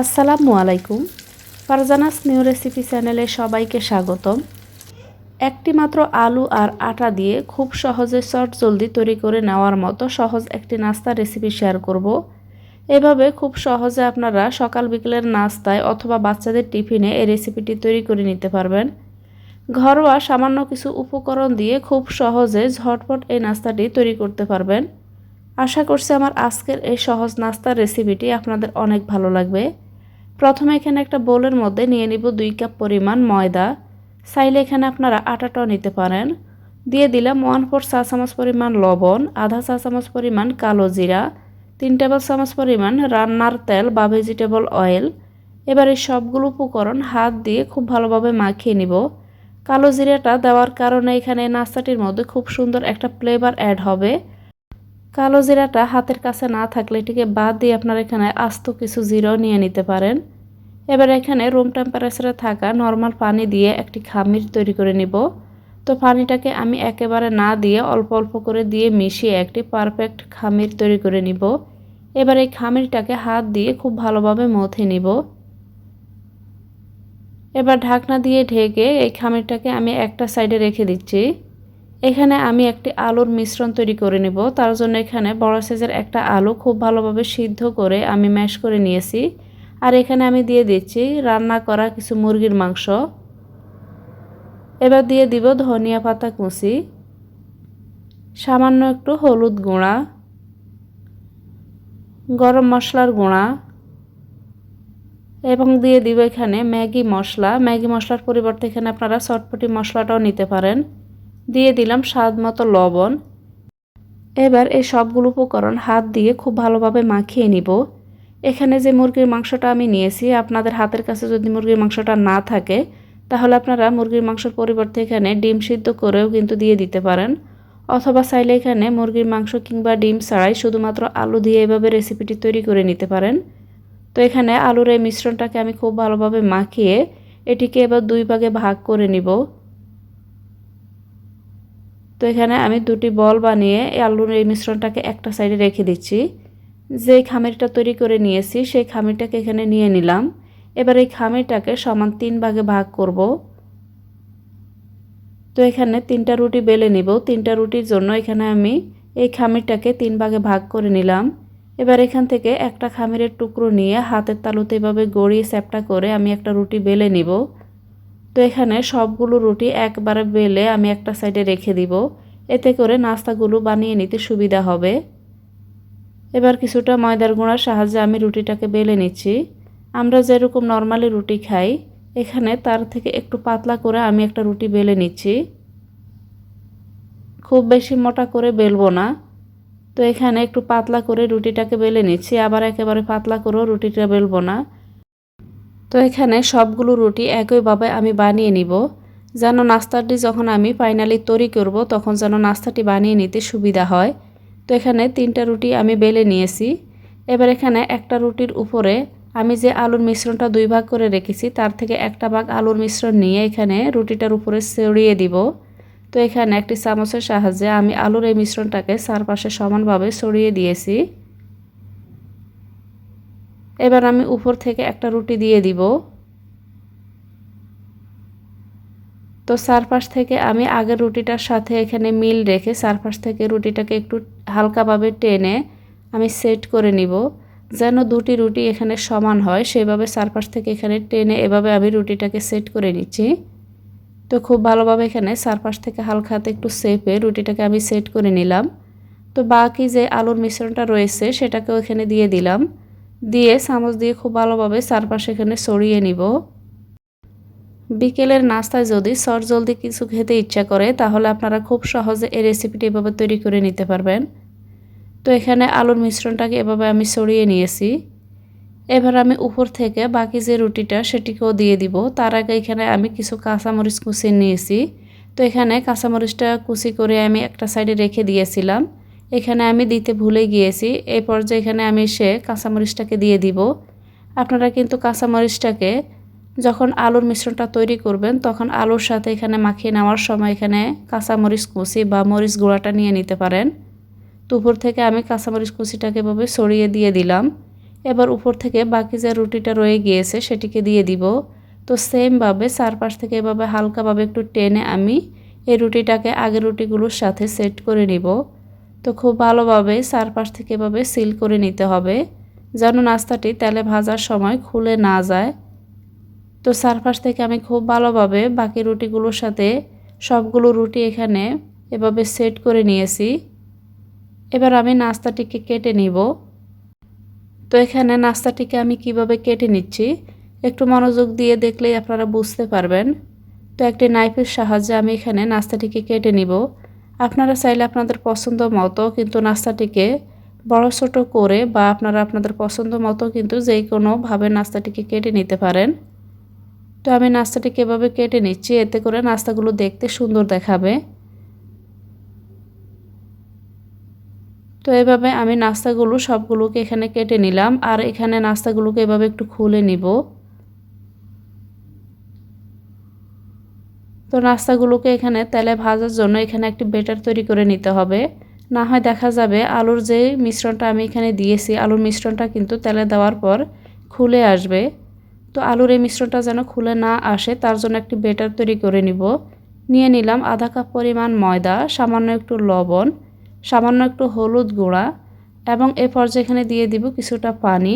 আসসালামু আলাইকুম। Farzana's new recipe চ্যানেলে সবাইকে স্বাগতম। একটি মাত্র আলু আর আটা দিয়ে খুব সহজে শর্ট জলদি তৈরি করে নেওয়ার মতো সহজ একটি নাস্তার রেসিপি শেয়ার করব। এভাবে খুব সহজে আপনারা সকাল বিকেলের নাস্তায় অথবা বাচ্চাদের টিফিনে এই রেসিপিটি তৈরি করে নিতে পারবেন। ঘরোয়া সামান্য কিছু উপকরণ দিয়ে খুব সহজে ঝটপট এই নাস্তাটি তৈরি করতে পারবেন। আশা করছি আমার আজকের এই সহজ নাস্তার রেসিপিটি আপনাদের অনেক ভালো লাগবে। প্রথমে এখানে একটা বোলের মধ্যে নিয়ে নিব দুই কাপ পরিমাণ ময়দা। চাইলে এখানে আপনারা আটাটাও নিতে পারেন। দিয়ে দিলাম ওয়ান ফোর চা চামচ পরিমাণ লবণ, আধা চা চামচ পরিমাণ কালো জিরা, তিন টেবিল চামচ পরিমাণ রান্নার তেল বা ভেজিটেবল অয়েল এবার এই সবগুলো উপকরণ হাত দিয়ে খুব ভালোভাবে মাখিয়ে নিব। কালো জিরাটা দেওয়ার কারণে এখানে নাস্তাটির মধ্যে খুব সুন্দর একটা ফ্লেভার অ্যাড হবে। কালো জিরাটা হাতের কাছে না থাকলে এটিকে বাদ দিয়ে আপনারা এখানে আস্ত কিছু জিরাও নিয়ে নিতে পারেন। এবার এখানে রুম টেম্পারেচারে থাকা নর্মাল পানি দিয়ে একটি খামির তৈরি করে নিব। তো পানিটাকে আমি একেবারে না দিয়ে অল্প অল্প করে দিয়ে মিশিয়ে একটি পারফেক্ট খামির তৈরি করে নিব। এবার এই খামিরটাকে হাত দিয়ে খুব ভালোভাবে মথে নিব। এবার ঢাকনা দিয়ে ঢেকে এই খামিরটাকে আমি একটা সাইডে রেখে দিচ্ছি। এখানে আমি একটি আলুর মিশ্রণ তৈরি করে নেব। তার জন্য এখানে বড় সাইজের একটা আলু খুব ভালোভাবে সিদ্ধ করে আমি ম্যাশ করে নিয়েছি। আর এখানে আমি দিয়ে দিচ্ছি রান্না করা কিছু মুরগির মাংস। এবার দিয়ে দিব ধনিয়া পাতা কুচি, সামান্য একটু হলুদ গুঁড়া, গরম মশলার গুঁড়া, এবং দিয়ে দিব এখানে ম্যাগি মশলা। ম্যাগি মশলার পরিবর্তে এখানে আপনারা চটপটি মশলাটাও নিতে পারেন। দিয়ে দিলাম স্বাদ মতো লবণ। এবার এই সবগুলো উপকরণ হাত দিয়ে খুব ভালোভাবে মাখিয়ে নিব। এখানে যে মুরগির মাংসটা আমি নিয়েছি, আপনাদের হাতের কাছে যদি মুরগির মাংসটা না থাকে, তাহলে আপনারা মুরগির মাংসের পরিবর্তে এখানে ডিম সিদ্ধ করেও কিন্তু দিয়ে দিতে পারেন। অথবা চাইলে এখানে মুরগির মাংস কিংবা ডিম ছাড়াই শুধুমাত্র আলু দিয়ে এভাবে রেসিপিটি তৈরি করে নিতে পারেন। তো এখানে আলুর এই মিশ্রণটাকে আমি খুব ভালোভাবে মাখিয়ে এটিকে এবার দুই ভাগে ভাগ করে নিব। তো এখানে আমি দুটি বল বানিয়ে এই আলুর এই মিশ্রণটাকে একটা সাইডে রেখে দিচ্ছি। যেই খামিরটা তৈরি করে নিয়েছি, সেই খামিরটাকে এখানে নিয়ে নিলাম। এবার এই খামিরটাকে সমান তিন ভাগে ভাগ করব। তো এখানে তিনটা রুটি বেলে নিব। তিনটা রুটির জন্য এখানে আমি এই খামিরটাকে তিন ভাগে ভাগ করে নিলাম। এবার এখান থেকে একটা খামিরের টুকরো নিয়ে হাতের তালুতে এভাবে গড়িয়ে চ্যাপটা করে আমি একটা রুটি বেলে নিব। তো এখানে সবগুলো রুটি একবারে বেলে আমি একটা সাইডে রেখে দিব। এতে করে নাস্তাগুলো বানিয়ে নিতে সুবিধা হবে। এবার কিছুটা ময়দার গুঁড়ার সাহায্যে আমি রুটিটাকে বেলে নিচ্ছি। আমরা যেরকম নর্মালি রুটি খাই, এখানে তার থেকে একটু পাতলা করে আমি একটা রুটি বেলে নিচ্ছি। খুব বেশি মোটা করে বেলবো না। তো এখানে একটু পাতলা করে রুটিটাকে বেলে নিচ্ছি, আবার একেবারে পাতলা করেও রুটিটা বেলবো না। তো এখানে সবগুলো রুটি একইভাবে আমি বানিয়ে নিব। যেন নাস্তাটি যখন আমি ফাইনালি তৈরি করব, তখন যেন নাস্তাটি বানিয়ে নিতে সুবিধা হয়। তো এখানে তিনটা রুটি আমি বেলে নিয়েছি। এবার এখানে একটা রুটির উপরে আমি যে আলুর মিশ্রণটা দুই ভাগ করে রেখেছি, তার থেকে একটা ভাগ আলুর মিশ্রণ নিয়ে এখানে রুটিটার উপরে ছড়িয়ে দিব। তো এখানে একটি চামচের সাহায্যে আমি আলুর এই মিশ্রণটাকে চারপাশে সমানভাবে ছড়িয়ে দিয়েছি। এবার আমি উপর থেকে একটা রুটি দিয়ে দিব। তো চারপাশ থেকে আমি আগের রুটিটার সাথে এখানে মিল রেখে চারপাশ থেকে রুটিটাকে একটু হালকাভাবে টেনে আমি সেট করে নিব। যেন দুটি রুটি এখানে সমান হয়, সেভাবে চারপাশ থেকে এখানে টেনে এভাবে আমি রুটিটাকে সেট করে নিচ্ছি। তো খুব ভালোভাবে এখানে চারপাশ থেকে হালকা হাতে একটু সেপে রুটিটাকে আমি সেট করে নিলাম। তো বাকি যে আলুর মিশ্রণটা রয়েছে, সেটাকেও এখানে দিয়ে দিলাম। দিয়ে চামচ দিয়ে খুব ভালোভাবে চারপাশে এখানে সরিয়ে নিব। বিকেলের নাস্তায় যদি জলদি কিছু খেতে ইচ্ছা করে, তাহলে আপনারা খুব সহজে এই রেসিপিটি এভাবে তৈরি করে নিতে পারবেন। তো এখানে আলুর মিশ্রণটাকে এভাবে আমি সরিয়ে নিয়েছি। এবার আমি উপর থেকে বাকি যে রুটিটা, সেটিকেও দিয়ে দিব। তার আগে এখানে আমি কিছু কাঁচামরিচ কুচি নিয়েছি। তো এখানে কাঁচামরিচটা কুচি করে আমি একটা সাইডে রেখে দিয়েছিলাম। এখানে আমি দিতে ভুলে গিয়েছি। এই পর্যায়ে এখানে আমি সে কাঁচামরিচটাকে দিয়ে দিব। আপনারা কিন্তু কাঁচামরিচটাকে যখন আলুর মিশ্রণটা তৈরি করবেন, তখন আলুর সাথে এখানে মাখিয়ে নেওয়ার সময় এখানে কাঁচামরিচ কুচি বা মরিচ গুঁড়াটা নিয়ে নিতে পারেন। দুপুর থেকে আমি কাঁচামরিচ কুচিটাকে এভাবে সরিয়ে দিয়ে দিলাম। এবার উপর থেকে বাকি যে রুটিটা রয়ে গিয়েছে, সেটিকে দিয়ে দিব। তো সেমভাবে চারপাশ থেকে এভাবে হালকাভাবে একটু টেনে আমি এই রুটিটাকে আগের রুটিগুলোর সাথে সেট করে নিব। তো খুব ভালোভাবে চারপাশ থেকে এভাবে সিল করে নিতে হবে, যেন নাস্তাটি তেলে ভাজার সময় খুলে না যায়। তো চারপাশ থেকে আমি খুব ভালোভাবে বাকি রুটিগুলোর সাথে সবগুলো রুটি এখানে এভাবে সেট করে নিয়েছি। এবার আমি নাস্তাটিকে কেটে নিব। তো এখানে নাস্তাটিকে আমি কীভাবে কেটে নিচ্ছি, একটু মনোযোগ দিয়ে দেখলেই আপনারা বুঝতে পারবেন। তো একটি নাইফের সাহায্যে আমি এখানে নাস্তাটিকে কেটে নিব। আপনারা চাইলে আপনাদের পছন্দ মতো কিন্তু নাস্তাটিকে বড় ছোটো করে বা আপনারা আপনাদের পছন্দ মতো কিন্তু যেই কোনোভাবে নাস্তাটিকে কেটে নিতে পারেন। তো আমি নাস্তাটিকে এভাবে কেটে নিচ্ছি, এতে করে নাস্তাগুলো দেখতে সুন্দর দেখাবে। তো এভাবে আমি নাস্তাগুলো সবগুলোকে এখানে কেটে নিলাম, আর এখানে নাস্তাগুলোকে এভাবে একটু খুলে নিব। তো নাস্তাগুলোকে এখানে তেলে ভাজার জন্য এখানে একটি বেটার তৈরি করে নিতে হবে। না হয় দেখা যাবে আলুর যে মিশ্রণটা আমি এখানে দিয়েছি, আলুর মিশ্রণটা কিন্তু তেলে দেওয়ার পর খুলে আসবে। তো আলুর এই মিশ্রণটা যেন খুলে না আসে, তার জন্য একটি বেটার তৈরি করে নিব। নিয়ে নিলাম আধা কাপ পরিমাণ ময়দা, সামান্য একটু লবণ, সামান্য একটু হলুদ গুঁড়া এবং এ পর্যায়ে এখানে দিয়ে দিব কিছুটা পানি।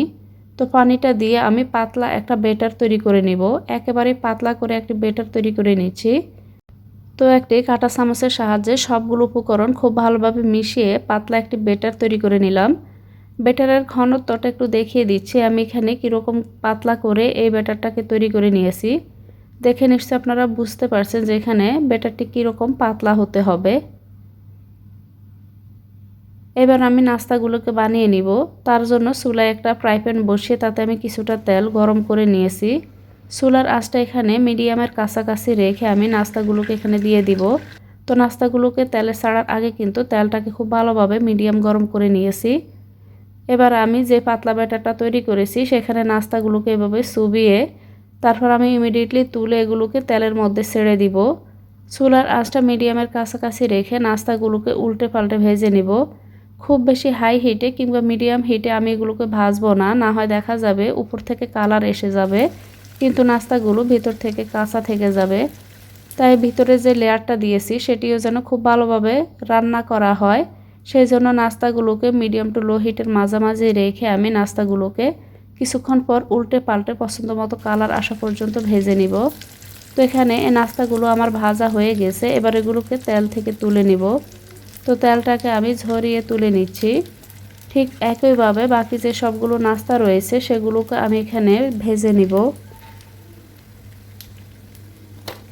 তো পানিটা দিয়ে আমি পাতলা একটা বেটার তৈরি করে নিব। একেবারে পাতলা করে একটি বেটার তৈরি করে নিচ্ছি। তো একটি কাঁটা চামচের সাহায্যে সবগুলো উপকরণ খুব ভালোভাবে মিশিয়ে পাতলা একটি বেটার তৈরি করে নিলাম। বেটারের ঘনত্বটা একটু দেখিয়ে দিচ্ছি, আমি এখানে কীরকম পাতলা করে এই বেটারটাকে তৈরি করে নিয়েছি। দেখে নিশ্চয়ই আপনারা বুঝতে পারছেন যে এখানে বেটারটি কীরকম পাতলা হতে হবে। এবার আমি নাস্তাগুলোকে বানিয়ে নিব। তার জন্য চুলায় একটা ফ্রাই প্যান বসিয়ে তাতে আমি কিছুটা তেল গরম করে নিয়েছি। চুলার আঁচটা এখানে মিডিয়ামের কাছাকাছি রেখে আমি নাস্তাগুলোকে এখানে দিয়ে দিব। তো নাস্তাগুলোকে তেলে ছাড়ার আগে কিন্তু তেলটাকে খুব ভালোভাবে মিডিয়াম গরম করে নিয়েছি। এবার আমি যে পাতলা ব্যাটারটা তৈরি করেছি সেখানে নাস্তাগুলোকে এভাবে চুবিয়ে তারপর আমি ইমিডিয়েটলি তুলে এগুলোকে তেলের মধ্যে ছেড়ে দিব। চুলার আঁচটা মিডিয়ামের কাছাকাছি রেখে নাস্তাগুলোকে উল্টে পাল্টে ভেজে নিব। খুব বেশি হাই হিটে কিংবা মিডিয়াম হিটে আমি এগুলোকে ভাজবো না। না হয় দেখা যাবে উপর থেকে কালার এসে যাবে, কিন্তু নাস্তাগুলো ভিতর থেকে কাঁচা থেকে যাবে। তাই ভিতরে যে লেয়ারটা দিয়েছি, সেটিও যেন খুব ভালোভাবে রান্না করা হয়। সেই জন্য নাস্তাগুলোকে মিডিয়াম টু লো হিটের মাঝামাঝি রেখে আমি নাস্তাগুলোকে কিছুক্ষণ পর উল্টে পাল্টে পছন্দ মতো কালার আসা পর্যন্ত ভেজে নিব। তো এখানে এই নাস্তাগুলো আমার ভাজা হয়ে গেছে, এবার এগুলোকে তেল থেকে তুলে নিব। তো তেলটাকে আমি ঝরিয়ে তুলে নিচ্ছি। ঠিক একইভাবে বাকি যে সবগুলো নাস্তা রয়েছে, সেগুলোকে আমি এখানে ভেজে নিব।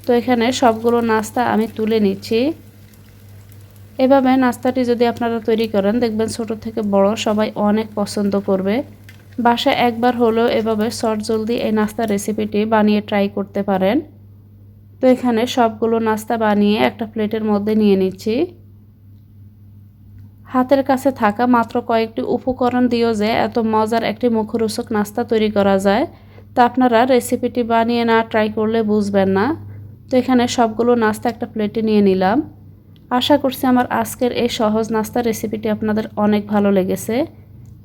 তো এখানে সবগুলো নাস্তা আমি তুলে নিচ্ছি। এভাবে নাস্তাটি যদি আপনারা তৈরি করেন, দেখবেন ছোট থেকে বড় সবাই অনেক পছন্দ করবে। বাসায় একবার হলেও এভাবে শর্ট জলদি এই নাস্তার রেসিপিটি বানিয়ে ট্রাই করতে পারেন। তো এখানে সবগুলো নাস্তা বানিয়ে একটা প্লেটের মধ্যে নিয়ে নিচ্ছি। হাতের কাছে থাকা মাত্র কয়েকটি উপকরণ দিয়েও যে এত মজার একটি মুখরোচক নাস্তা তৈরি করা যায়, তা আপনারা রেসিপিটি বানিয়ে না ট্রাই করলে বুঝবেন না। তো এখানে সবগুলো নাস্তা একটা প্লেটে নিয়ে নিলাম। আশা করছি আমার আজকের এই সহজ নাস্তা রেসিপিটি আপনাদের অনেক ভালো লেগেছে।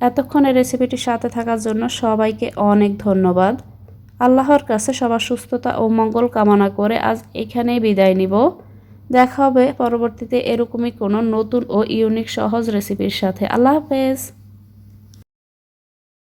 এতক্ষণ এই রেসিপিটির সাথে থাকার জন্য সবাইকে অনেক ধন্যবাদ। আল্লাহর কাছে সবার সুস্থতা ও মঙ্গল কামনা করে আজ এখানেই বিদায় নিব। দেখা হবে পরবর্তীতে এরকমই কোনো নতুন ও ইউনিক সহজ রেসিপির সাথে। আল্লাহ হাফেজ।